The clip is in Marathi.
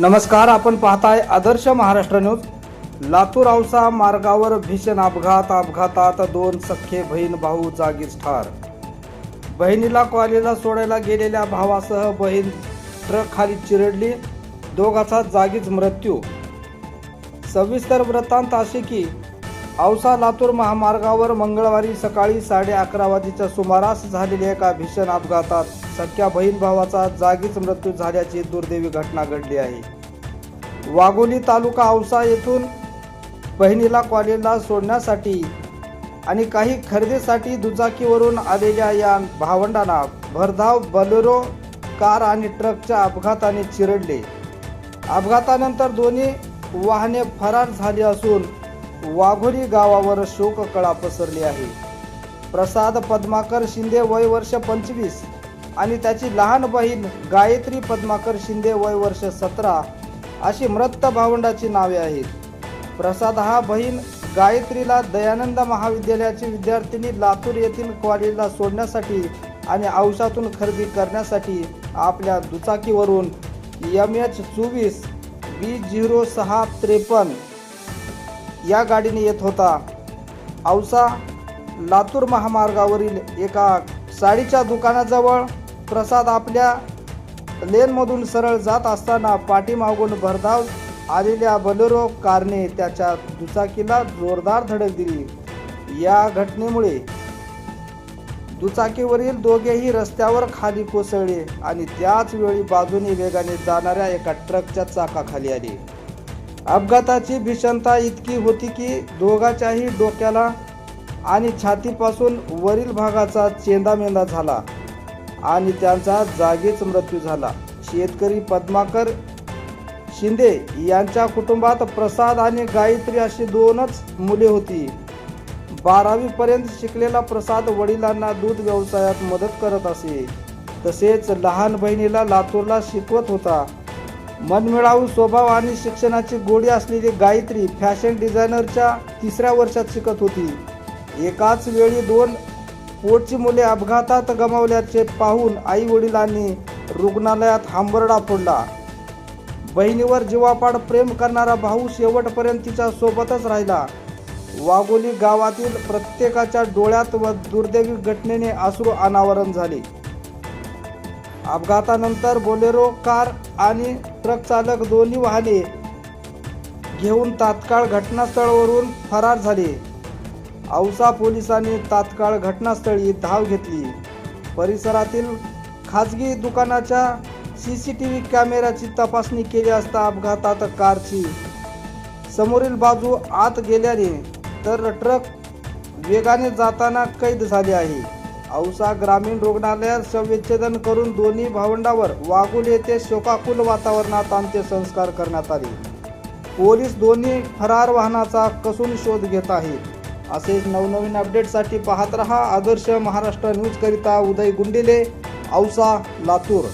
नमस्कार आपण पाहताय आदर्श महाराष्ट्र न्यूज. लातूर औसा मार्गावर भीषण अपघात अपघातात दोन सख्खे बहीण भाऊ जागीच ठार. बहिणीला कॉलेजला सोडायला गेलेल्या भावासह बहीण ट्रक खाली चिरडली दोघाचा जागीच मृत्यू. सविस्तर वृत्तांत असे की औसा लातूर महामार्गावर मंगळवारी सकाळी साडे अकरा वाजेच्या सुमारास झालेल्या एका भीषण अपघातात सख्या बहीण भावाचा जागीच मृत्यू झाल्याची दुर्दैवी घटना घडली आहे. वाघोली तालुका औसा येथून बहिणीला कॉलेजला सोडण्यासाठी आणि काही खरेदीसाठी दुचाकीवरून आलेल्या या भावंडांना भरधाव बलेरो कार आणि ट्रकच्या अपघाताने चिरडले. अपघातानंतर दोन्ही वाहने फरार झाली असून वाघोरी गावावर शोककळा पसरली आहे. प्रसाद पद्माकर शिंदे वय वर्ष पंचवीस आणि त्याची लहान बहीण गायत्री पद्माकर शिंदे वय वर्ष सतरा अशी मृत भावंडाची नावे आहेत. प्रसाद हा बहीण गायत्रीला दयानंद महाविद्यालयाची विद्यार्थिनी लातूर येथील कॉलेजला सोडण्यासाठी आणि औषधातून खरेदी करण्यासाठी आपल्या दुचाकीवरून एम एच चोवीस बी झिरो सहा त्रेपन्न या गाडीने येत होता. औसा लातूर महामार्गावरील एका साडीच्या दुकानाजवळ प्रसाद आपल्या लेनमधून सरळ जात असताना पाठीमागून भरधाव आलेल्या बलेरो कारने त्याच्या दुचाकीला जोरदार धडक दिली. या घटनेमुळे दुचाकीवरील दोघेही रस्त्यावर खाली कोसळले आणि त्याच वेळी बाजूने वेगाने जाणाऱ्या एका ट्रकच्या चाकाखाली आले. अपघाताची भीषणता इतकी होती की दोघाच्याही डोक्याला आणि छातीपासून वरील भागाचा चेंदामेंदा झाला आणि त्यांचा जागीच मृत्यू झाला. शेतकरी पद्माकर शिंदे यांच्या कुटुंबात प्रसाद आणि गायत्री अशी दोनच मुले होती. बारावीपर्यंत शिकलेला प्रसाद वडिलांना दूध व्यवसायात मदत करत असे. तसेच लहान बहिणीला लातूरला शिकवत होता. मनमिळावू स्वभाव आणि शिक्षणाची गोडी असलेली गायत्री फॅशन डिझायनरच्या तिसऱ्या वर्षात शिकत होती. एकाच वेळी दोन पोटची मुले अपघातात गमावल्याचे पाहून आई वडिलांनी रुग्णालयात हांबरडा फोडला. बहिणीवर जीवापाड प्रेम करणारा भाऊ शेवटपर्यंत तिच्या सोबतच राहिला. वाघोली गावातील प्रत्येकाच्या डोळ्यात व दुर्दैवी घटनेने अश्रू अनावरण झाले. अपघातानंतर बोलेरो कार आणि ट्रक चालक दोन्ही वाहने घेऊन तात्काळ घटनास्थळावरून फरार झाले. औसा पोलिसांनी तात्काळ घटनास्थळी धाव घेतली. परिसरातील खाजगी दुकानाच्या सी सी टी व्ही कॅमेऱ्याची तपासणी केली असता अपघातात कारची समोरील बाजू आत गेल्याने तर ट्रक वेगाने जाताना कैद झाले आहे. औसा ग्रामीण रुग्णालयात शवविच्छेदन करून दोन्ही भावंडावर वाघुल येथे शोकाकुल वातावरणात अंत्यसंस्कार करण्यात आले. पोलीस दोन्ही फरार वाहनाचा कसून शोध घेत आहेत. असेच नवनवीन अपडेटसाठी पाहत रहा आदर्श महाराष्ट्र न्यूजकरिता उदय गुंडिले औसा लातूर.